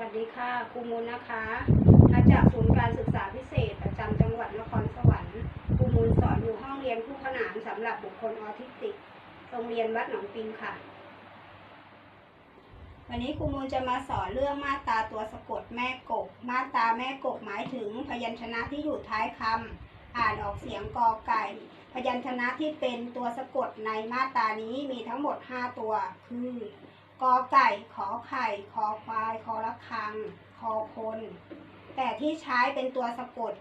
วัสดีค่ะครูมูลนะคะมาจากศูนย์การศึกษาพิเศษ ประจำจังหวัดนครสวรรค์ครูมูลสอนอยู่ห้องเรียนคู่ขนานสำหรับบุคคลออทิสติกโรงเรียนวัดหนองปิงค่ะ วันนี้ครูมูลจะมาสอนเรื่องมาตราตัวสะกดแม่กบ มาตราแม่กบหมายถึงพยัญชนะที่อยู่ท้ายคำอ่านออกเสียงกอไก่ พยัญชนะที่เป็นตัวสะกดในมาตรานี้มีทั้งหมด 5 ตัวคือ กอไก่ ขอไข่ คอควาย คอละคัง คอคน แต่ที่ใช้เป็นตัวสะกด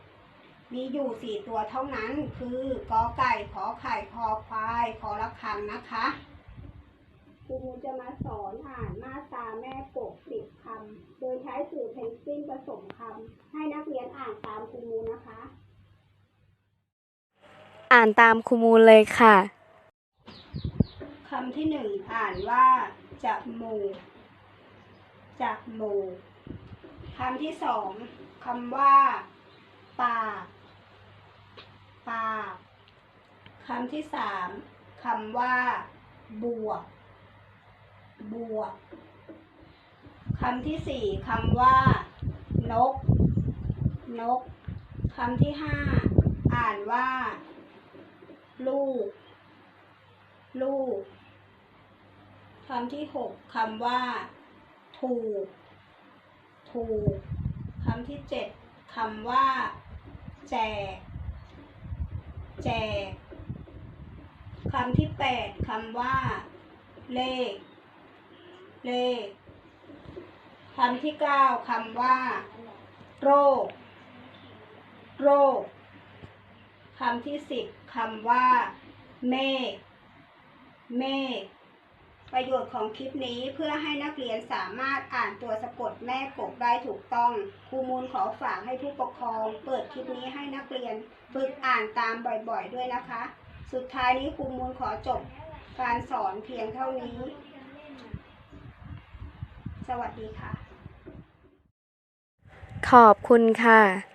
มีอยู่สี่ตัวเท่านั้น คือกอไก่ ขอไข่ คอควาย คอละคังนะคะครูมูจะมาสอนอ่านมาตราแม่กบสิบคำ โดยใช้สื่อเพนซิลผสมคำ ให้นักเรียนอ่านตามครูมูนะคะ อ่านตามครูมูลเลยค่ะ คำที่หนึ่งอ่านว่า จะมูกจะมูกคำที่สองคำว่า ปาก ปากคำที่สามคำว่า บวก บวกคำที่สี่คำว่า นก นกคำที่ห้าอ่านว่า ลูก ลูก คำที่หกคำว่า ถูก ถูกคำที่เจ็ดคำว่า แจก แจกคำที่แปดคำว่า เลข เลขคำที่เก้าคำว่า โรค โรคคำที่สิบคำว่า เมฆ เมฆ ประโยชน์ของคลิปนี้เพื่อให้นักเรียนสามารถอ่านตัวสะกดแม่กบได้ถูกต้องครูมูลขอฝากให้ผู้ปกครอง เปิดคลิปนี้ให้นักเรียนฝึกอ่านตามบ่อยๆด้วยนะคะ สุดท้ายนี้ครูมูลขอจบการสอนเพียงเท่านี้ สวัสดีค่ะ ขอบคุณค่ะ